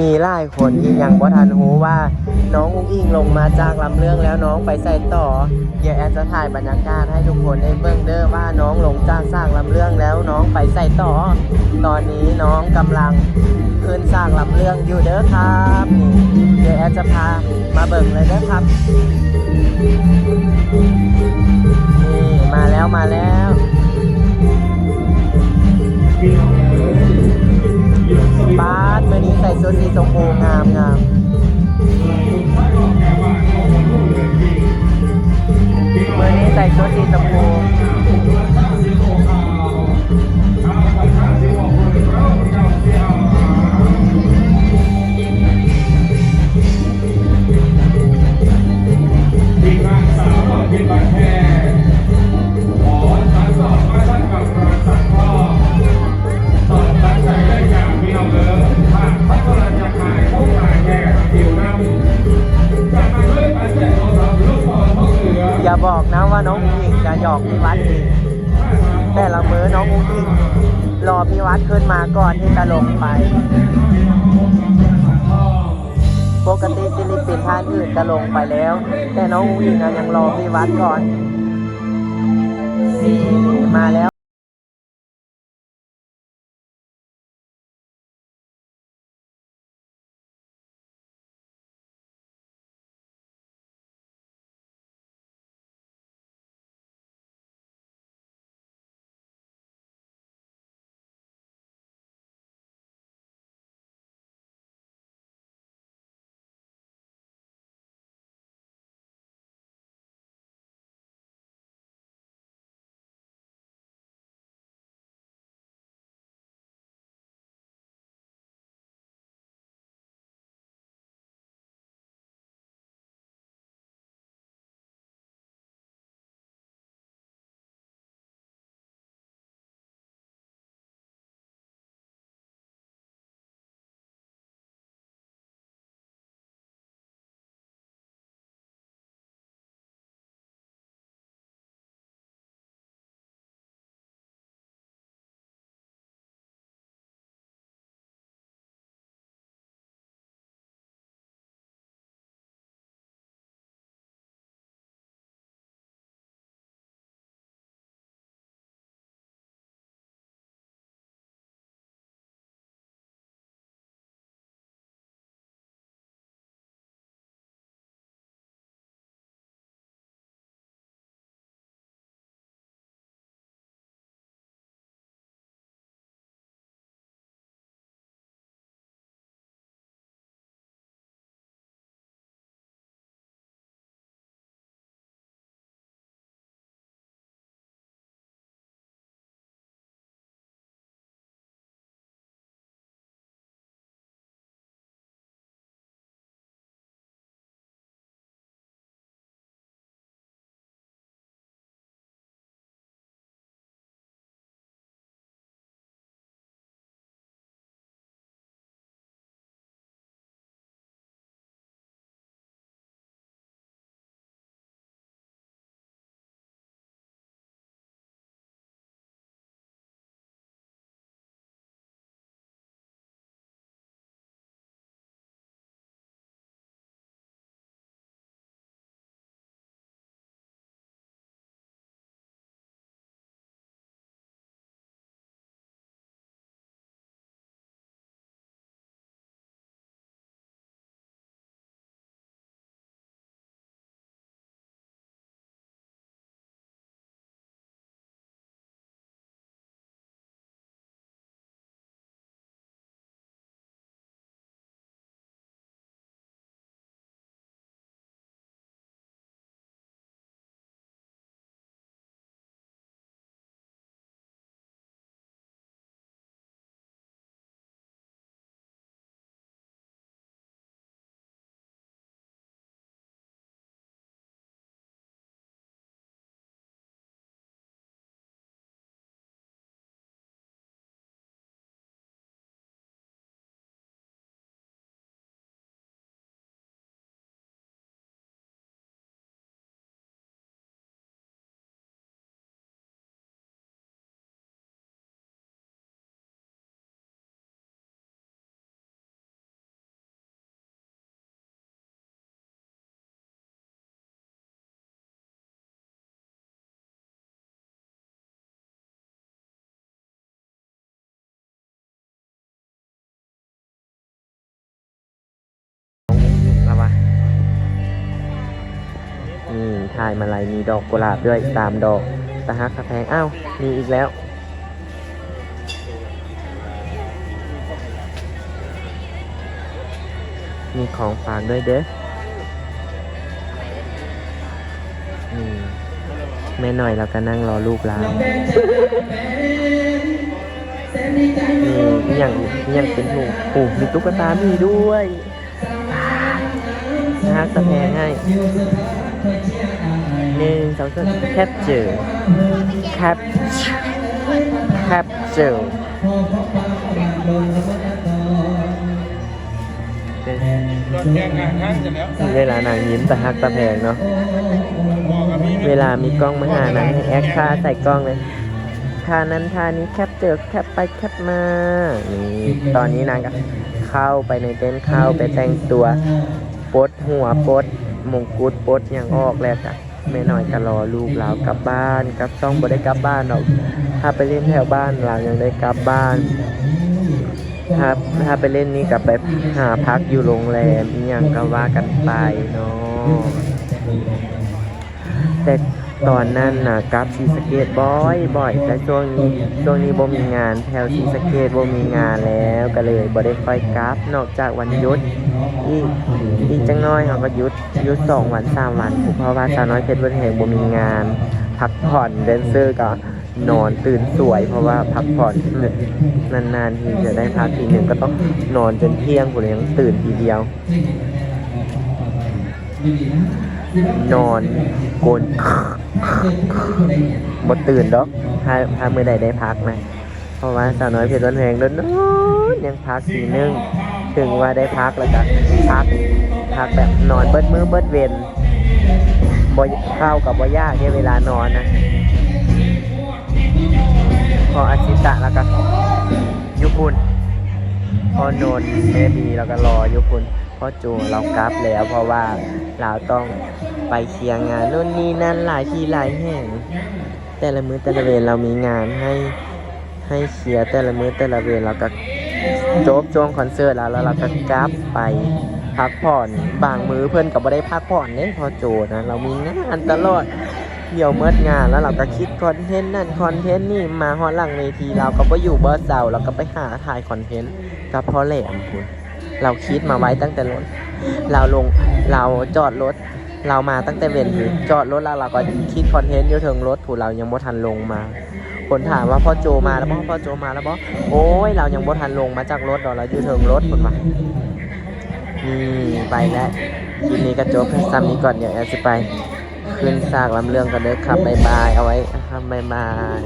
มีหลายคนที่ยังบ่ทันรู้ว่าน้องอุ้งอิงลงมาจากลำเรื่องแล้วน้องไปใส่ต่อ เดี๋ยวแอดจะถ่ายบรรยากาศให้ทุกคนได้เบิ่งเด้อว่าน้องลงจากสร้างลำเรื่องแล้วน้องไปใส่ต่อ ตอนนี้น้องกำลังขึ้นสร้างลำเรื่องอยู่เด้อครับเดี๋ยวแอดจะพามาเบิ่งเลยเด้อครับนี่มาแล้วมาแล้ว บาสเมื่อนี้ใส่ชุดสีชมพูงามงาม บอกนะว่าน้องอุ้งอิงจะหยอกพี่วัดเองแต่ละมื้อน้องอุ้งอิงรอพี่วัดขึ้นมาก่อนที่จะลงไป ปกติศิลปินท่านอื่นจะลงไปแล้ว แต่น้องอุ้งอิงยังรอพี่วัดก่อนนี่มาแล้ว ถ่ายมาลัยมีดอกกุหลาบด้วยตามดอกตะฮักกระแพงอ้าวมีอีกแล้ว มีของฝากด้วยเด้อนี่แม่หน่อยเราก็นั่งรอลูกหลานนี่อย่างอย่างเป็นหูโอ้มีตุ๊กตามีด้วยนะฮะสะแพงให้ หนึ่งสองสามแคปเจอแคปแคปเจอเป็นรถแกงงานข้างจะแล้วเวลานางยิ้มแต่ฮักตะแพงเนาะบอกกับพี่เวลามีกล้องมาหานางให้แอคค่าใส่กล้องเลยท่านั้นท่านี้แคปเจอแคปไปแคปมานี่ตอนนี้นางก็เข้าไปในเต็นท์เข้าไปแต่งตัวปลดหัวปลด มงกุฎปดอย่างออกแล้วจ้ะแม่น้อยก็รอลูกเรากลับบ้านกลับต้องบ่ได้กลับบ้านหรอก ถ้าไปเล่นแถวบ้านเรายังได้กลับบ้านถ้าถ้าไปเล่นนี่กลับไปหาพักอยู่โรงแรมอย่างก็ว่ากันไปเนาะแต่ ตอนนั้นนะกราฟซีสเกตบ่อยบ่อยแต่ช่วงนี้ช่วงนี้บ่มีงานแถวซีสเกตบ่มีงานแล้วก็เลยบ่ได้ค่อยกราฟนอกจากวันหยุดอีกอีกจังน้อยเขาก็หยุดหยุดสองวันสามวันเพราะว่าสาวน้อยเพชรวันแห่งบ่มีงาน พักผ่อนแดนเซอร์ก็นอนตื่นสวย เพราะว่าพักผ่อนนานๆทีจะได้พักทีหนึ่งก็ต้องนอนจนเที่ยงผมยังตื่นทีเดียว นอนโกนบ่ตื่นดอกถ้าถ้ามื้อใดได้พักนะ เพราะว่าสาวน้อยเพชรวันแพงโดนนอนยังพักทีนึง ถึงว่าได้พักแล้วก็พักพักแบบนอนเบิดมือเบิดเวนบ่เข้ากับบ่ยากเนี่ยเวลานอนนะ พออาชิตะแล้วก็ยุคุณพอนนท์เมบีแล้วก็รอยุคุณ พ่อจูเรากลับแล้วเพราะว่าเราต้องไปเคลียร์งานนู่นนี่นั่นหลายที่หลายแห่ง แต่ละมือแต่ละเวรเรามีงานให้ให้เคลียร์แต่ละมือแต่ละเวรเราก็จบช่วงคอนเสิร์ตแล้วแล้วเราก็กลับไปพักผ่อนบางมือเพื่อนก็บ่ได้พักผ่อนเนี่ยพอโจนะเรามีงานตลอดเที่ยวเมื่องานแล้วเราก็คิดคอนเทนต์นั่นคอนเทนต์นี่มาฮอดหลังเวทีเราก็ไปอยู่เบอร์เสาเราก็ไปหาถ่ายคอนเทนต์กับพ่อแหลมคุณ เราคิดมาไว้ตั้งแต่รถ เราลงเราจอดรถ เรามาตั้งแต่เวนทีจอดรถแล้วเราก็คิดคอนเทนต์อยู่ถึงรถผู้เรายังบ่ทันลงมา คนถามว่าพ่อโจมาแล้วบ่พ่อโจมาแล้วบ่โอ้ยเรายังบ่ทันลงมาจากรถดอกเราอยู่ถึงรถคนว่านี่ไปแล้วคลิปนี้ก็จบแค่ซ้ำนี้ก่อนเดี๋ยวแอร์จะไป ขึ้นสากลำเรื่องกันเด้อครับบายบายเอาไว้ครับบายบาย